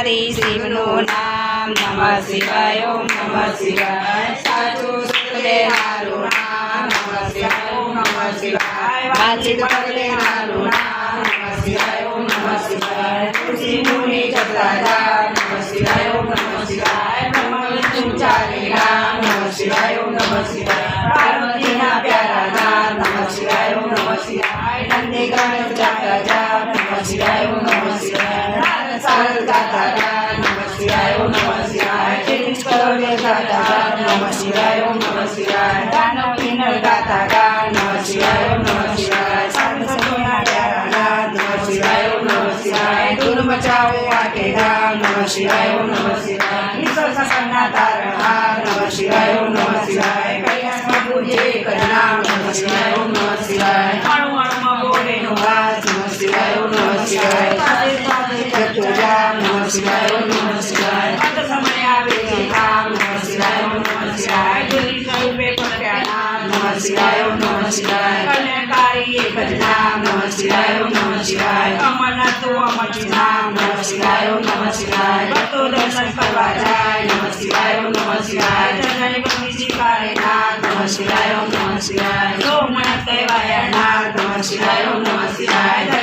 ત્રિપુરારી શિવનું નામ નમઃ શિવાય ઓમ નમઃ શિવાય સાચું સત્ય હારું નામ નમઃ શિવાય ઓમ નમઃ શિવાય વાંચિત પગલે હારું નામ નમઃ શિવાય ઓમ નમઃ શિવાય તુલસી મુનિ જપતા જા નમઃ શિવાય ઓમ નમઃ શિવાય બ્રહ્મ વિષ્ણુ ચારે નામ નમઃ શિવાય ઓમ નમઃ શિવાય પાર્વતીના પ્યારા નામ નમઃ શિવાય ઓમ નમઃ શિવાય નંદી ગણેશ જાતા જા शिवाय ओम नमः शिवाय नारायण सागर दाता नमः शिवाय ओम नमः शिवाय चिंतित दाता नमः शिवाय ओम नमः शिवाय दानव किन्नर दाता नमः शिवाय ओम नमः शिवाय शांत समुना नमः शिवाय ओम नमः शिवाय दूर मचाओ आकेदा नमः शिवाय ओम नमः शिवाय निसर्ग सन्ना तारणा नमः शिवाय ओम नमः शिवाय कैलास में करना नमः शिवाय ओम नमः शिवाय શિવાય પાસે પાસે કરતો જામ નમઃ શિવાય ઓમ નમઃ શિવાય અંત સમય આવે છે કામ નમઃ શિવાય ઓમ નમઃ શિવાય દુરી સ્વરૂપે પ્રત્યા નામ નમઃ શિવાય ઓમ નમઃ શિવાય કલ્યાણકારી એક જ નામ નમઃ શિવાય ઓમ નમઃ શિવાય અમરનાથ તો અમરજી નામ નમઃ શિવાય ઓમ નમઃ શિવાય ભક્તો દર્શન કરવા જાય નમઃ શિવાય ઓમ નમઃ શિવાય જનની ભક્તિ સ્વીકારે નામ નમઃ શિવાય ઓમ નમઃ શિવાય સોમનાથ કહેવાયા નામ નમઃ શિવાય ઓમ નમઃ શિવાય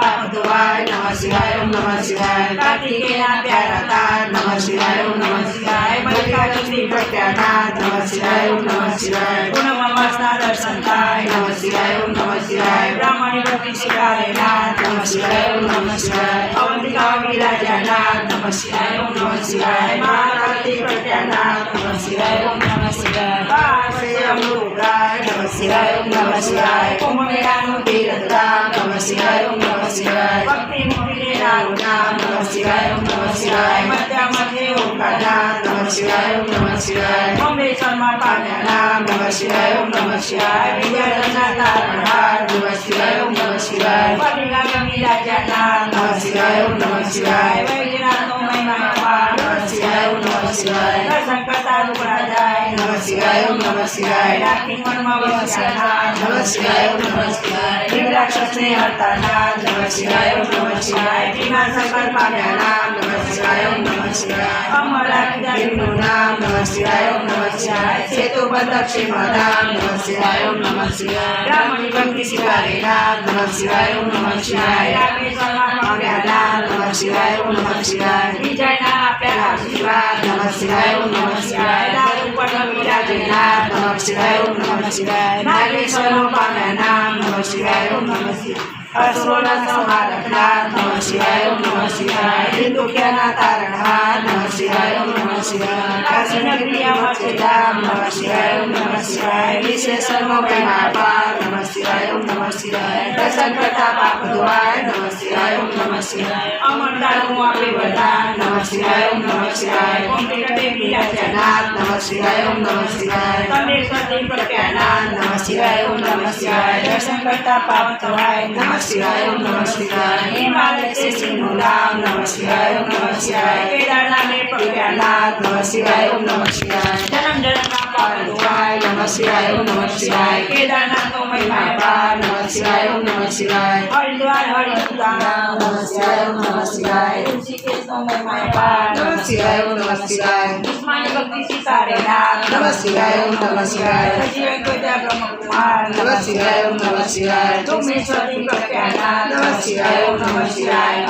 पार्वतवाय नम शिवाय ओम नमः शिवाय कार्तिकेया प्यारता नमः शिवाय ओम नमः शिवाय मल्लिकार्जुनी प्रत्यानाथ नमः शिवाय ओम नमः शिवाय गुणमस्ता दर्शनताय नमः शिवाय ओम नमः शिवाय ब्राह्मणी भक्ति शिवायनाथ नमः शिवाय ओम नम शिवाय अवंतिका विराजानाथ नमः शिवाय ओम नम शिवाय महाकार्तिक प्रत्यानाथ नम शिवाय ओम नमः शिवाय नमः शिवाय ओम शिवाय कुंभ मेला तीर्थता नमः शिवाय शिवाय ओम नमः शिवाय ओम नमः शिवाय मध्य मध्य ओंकार नमः शिवाय ओम नमः शिवाय अम्बेश्वरमा पाण्यानाम नमः शिवाय ओम नमः शिवाय विजयरत्ना तारणहार नमः शिवाय ओम नमः शिवाय परिणामी राजाना नमः शिवाय ओम नमः शिवाय वैजनाथो महिमा नमः शिवाय ओम नमः शिवाय संकट शिवाय नमः शिवाय नमः शिवाय नमः शिवाय भीम राक्षस नाम नमः शिवाय नमः शिवाय भीमा संकल्प नमः શિવાય ઓમ નમઃ શિવાય અમર દેવનું નામ નમઃ શિવાય ઓમ નમઃ શિવાય સેતુ બંધ નામ શિવાય ઓમ નમઃ શિવાય બ્રાહ્મણી ભક્તિ શિવાય નામ નમઃ શિવાય ઓમ નમઃ શિવાય પામ્યા નામ શિવાય ઓમ નમઃ શિવાય વિજયના આપ્યા શિવાય નમઃ શિવાય ઓમ નમઃ શિવાય દારૂ પર વિરાજે નામ શિવાય ઓમ નમઃ શિવાય નાગેશ્વરનો પામ્યા નામ નમઃ શિવાય ઓમ નમઃ શિવાય અસુરના સંહાર કરનાર નમઃ શિવાય નમઃ શિવાય દુખ્યાના તારણહાર નમઃ શિવાય નમઃ શિવાય કાસન ક્રિયા મચેતા નમઃ શિવાય નમઃ શિવાય વિશેષ મો પ્રેમાપાર शिवाय ओम नमः शिवाय। दर्शन करता पाप धोवाय नमः शिवाय, ओम नमः शिवाय। अमर दारू आपे वरदान, नमः शिवाय, ओम नमः शिवाय। ओम प्रकटे पीड़ा जगन्नाथ, नमः शिवाय, ओम नमः शिवाय। कमलेश्वर देव प्रत्यानाथ नमः शिवाय, ओम नमः शिवाय। दर्शन करता पाप धोवाय नमः शिवाय, ओम नमः शिवाय। हिमालय से सिंहलाम नमः शिवाय, ओम नमः शिवाय। केदारनाथ में प्रत्यानाथ नमः शिवाय, ओम नमः शिवाय। जन्म जन्म पार्वतीवाय नमः शिवाय नमः शिवाय केदारनाथ महिमा पार नमः शिवाय नमः शिवाय हरिद्वार, हरिद्वारा नमः शिवाय नमः शिवाय ऋषिकेश महिमा पार नमः शिवाय नमः शिवाय इस्मानी भक्ति श्री सारेनाथ नमः शिवाय शिवाय सचिव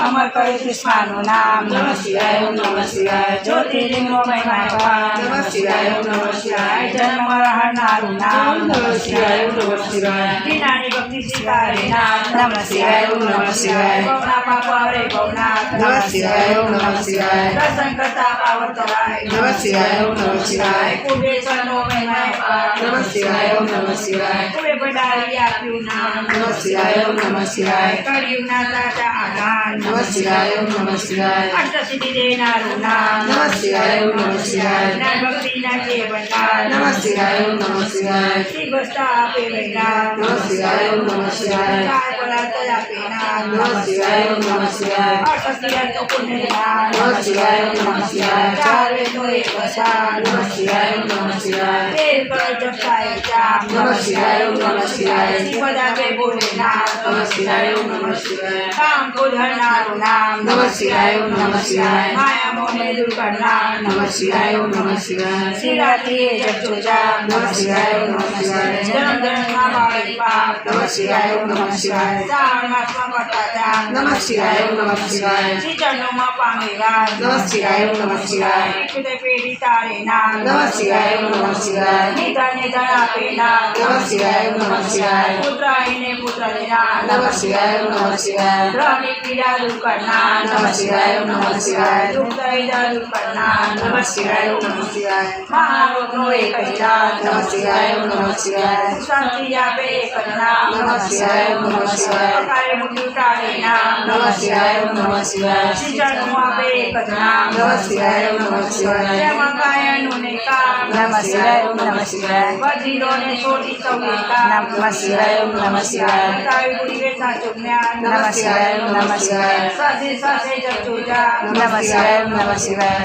अमर करे कृष्णानु नाम नमः शिवाय नमः शिवाय ज्योतिर्लिंग महिमा पार नमः शिवाय नमः शिवाय शिवाय जय नमः नाम नमः शिवाय नमः शिवाय दीनानी भक्ति शिवाय नाम नम शिवाय नम शिवाय पवना पावरे पवना नम शिवाय नमः शिवाय संकटा पावतराय नमः। शिवाय नमः शिवाय कुबेश्वर नो महिमा नमः शिवाय नमः शिवाय कुबे बडालिया क्यूना नम। शिवाय नमः शिवाय करियुना दाता आगान नमः शिवाय नमः शिवाय अष्ट सिद्धि देनारू नाम। शिवाय ओम नमः शिवाय नमः शिवाय ओम नमः शिवाय नमः शिवाय ओम नमः शिवाय नमः शिवाय ओम नमः शिवाय नमः शिवाय ओम नमः शिवाय नमः शिवाय ओम नमः शिवाय नमः शिवाय ओम नमः शिवाय नमः शिवाय ओम नमः शिवाय काम को धरना नाम नमः। शिवाय ओम नमः शिवाय माया मोह दुर्घटना। नमः शिवाय ओम नमः शिवाय। श्री राधे जप तुझा नमः शिवाय ओम नमः शिवाय। जन गण महापाप नमः शिवाय ओम नमः शिवाय। श्रावण मास में नमः शिवाय ओम नमः शिवाय। श्री चरणों में पामेगा नमः शिवाय ओम नमः शिवाय। कृते पेड़ी तारे ना नमः शिवाय ओम नमः शिवाय। निधन निधन आपे नमः शिवाय ओम नमः शिवाय। पुत्राय ने पुत्र लेना नमः शिवाय ओम नमः शिवाय। रानी पीड़ा दूर नमः शिवाय ओम नमः शिवाय। दुख दर्द दूर नमः शिवाय नमः शिवाय महारोगो एक नमः शिवाय नमः शिवाय शांति जापे करना नमः शिवाय नमः शिवाय कार्य मुक्ति उठाना नमः शिवाय नमः शिवाय सिंचन मुआपे करना नमः शिवाय नमः शिवाय जमकाय नुने का नमः शिवाय नमः शिवाय वजीरो ने छोटी कवि का नमः शिवाय नमः शिवाय कार्य मुक्ति नमः शिवाय नमः शिवाय ससे ससे जब नमः शिवाय नमः शिवाय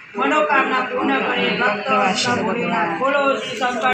મનોકામના પૂર્ણ કરે ભક્તો ખોલો